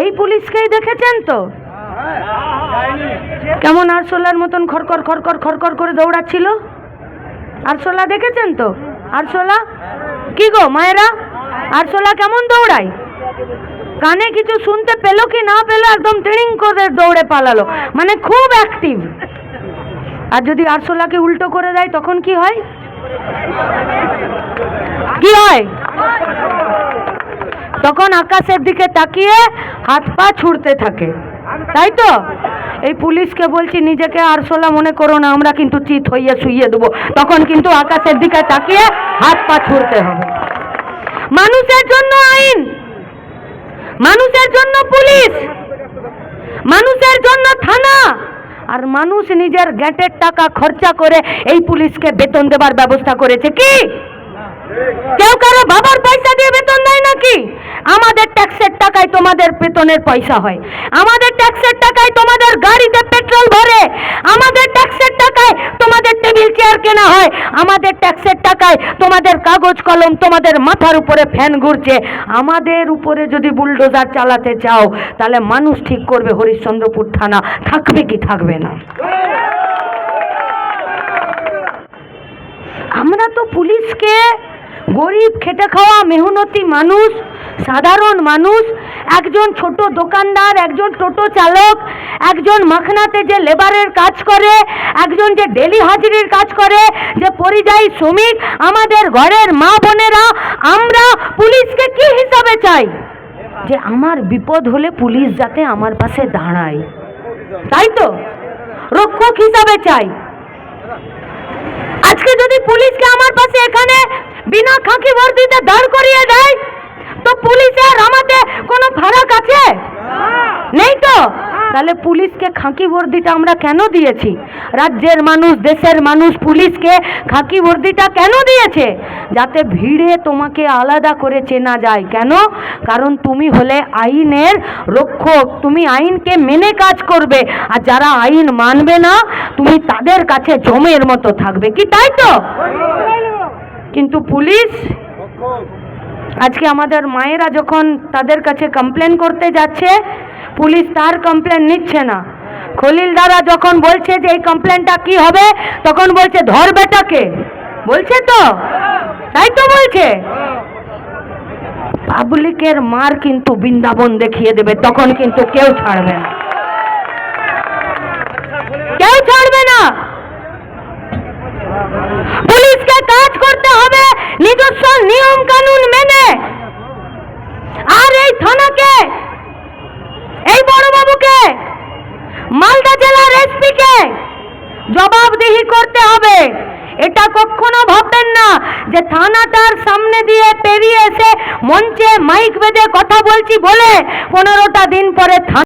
এই পুলিশকেই দেখেছেন তো? কেমন আরশোলার মতন খরকর খরকর খরকর করে দৌড়াচ্ছিল? আরশোলা দেখেছেন তো? আরশোলা? কি গো, মায়েরা? আরশোলা কেমন দৌড়ায়? কানে কিছু শুনতে পেল কি না পেল একদম ট্রেনিং করে দৌড়ে পালালো। মানে খুব অ্যাক্টিভ আর যদি আরশোলাকে উল্টো করে দেয় তখন কি হয়? কি হয়? তখন আকাশের দিকে তাকিয়ে হাত পা ছুড়তে থাকে। তাই তো? এই পুলিশকে বলছি নিজেকে আরশোলা মনে করো না আমরা কিন্তু চিত হইয়ে শুইয়ে দেবো। তখন কিন্তু আকাশের দিকে তাকিয়ে হাত পা ছুড়তে হবে। মানুষের জন্য আইন মানুষের জন্য পুলিশ মানুষের জন্য থানা আর মানুষ নিজের গ্যাটের টাকা খরচা করে এই পুলিশকে বেতন দেবার ব্যবস্থা করেছে কি? কেউ কারও বাবার পয়সা দিয়ে বেতন দেয় নাকি? আমাদের ট্যাক্সের টাকায় তোমাদের বেতনের পয়সা হয়। আমাদের ট্যাক্সের টাকায় তোমাদের গাড়িতে পেট্রোল ভরে। আমাদের ট্যাক্সের টাকায় তোমাদের টেবিল চেয়ার কেনা হয়। আমাদের ট্যাক্সের টাকায় তোমাদের কাগজ কলম তোমাদের মাথার উপরে ফ্যান ঘুরছে। আমাদের উপরে যদি বুলডোজার চালাতে চাও, তাহলে মানুষ ঠিক করবে হরিশ্চন্দ্রপুর থানা। থাকবে কি থাকবে না? আমরা তো পুলিশকে গরিব খেটে খাওয়া মেহনতি মানুষ, সাধারণ মানুষ, একজন ছোট দোকানদার, একজন টোটো চালক, একজন মাখনাতে যে লেবারের কাজ করে, একজন যে ডেলি হাজিরির কাজ করে, যে পরিযায়ী শ্রমিক, আমাদের ঘরের মা বোনেরা, আমরা পুলিশকে কি হিসাবে চাই? যে আমার বিপদ হলে পুলিশ যাতে আমার পাশে দাঁড়ায়। তাই তো? রক্ষক হিসাবে চাই। আজকে যদি পুলিশকে আমার পাশে এখানে বিনা দাঁড় করিয়ে দেয়, তো পুলিশের আমাতে কোনো ফারাক আছে? নেই তো? তাহলে পুলিশকে খাকি বর্দিটা আমরা কেন দিয়েছি? রাজ্যের মানুষ, দেশের মানুষ পুলিশকে খাকি বর্দিটা কেন দিয়েছে? যাতে ভিড়ে তোমাকে আলাদা করে চেনা যায়। কেন? কারণ তুমি হলে আইনের রক্ষক, তুমি আইনকে মেনে কাজ করবে। আর যারা আইন মানবে না, তুমি তাদের কাছে জমের মতো থাকবে। কি তাই তো? কিন্তু পুলিশ আজকে আমাদের মায়েরা যখন তাদের কাছে কমপ্লেন করতে যাচ্ছে, পুলিশ তার কমপ্লেন নিচ্ছে না। খলিল দ্বারা যখন বলছে যে এই কমপ্লেনটা কি হবে, তখন বলছে, ধর বেটাকে। বলছে তো? তাই তো বলছে। পাবলিকের মার কিন্তু বৃন্দাবন দেখিয়ে দেবে, তখন কিন্তু কেউ ছাড়বে না। কেউ ছাড়বে না পুলিশকে কাজ করতে হবে নিজস্ব নিয়ম কানুন মেনে। আর এই থানাকে, এই বড়বাবুকে, মালদা জেলার এসপিকে জবাবদিহি করতে হবে। এটা কখনো ভাববেন না যে থানাটার সামনে দিয়ে পেরিয়ে এসে মঞ্চে মাইক বেঁধে কথা বলছি বলে পনেরোটা দিন পরে থানা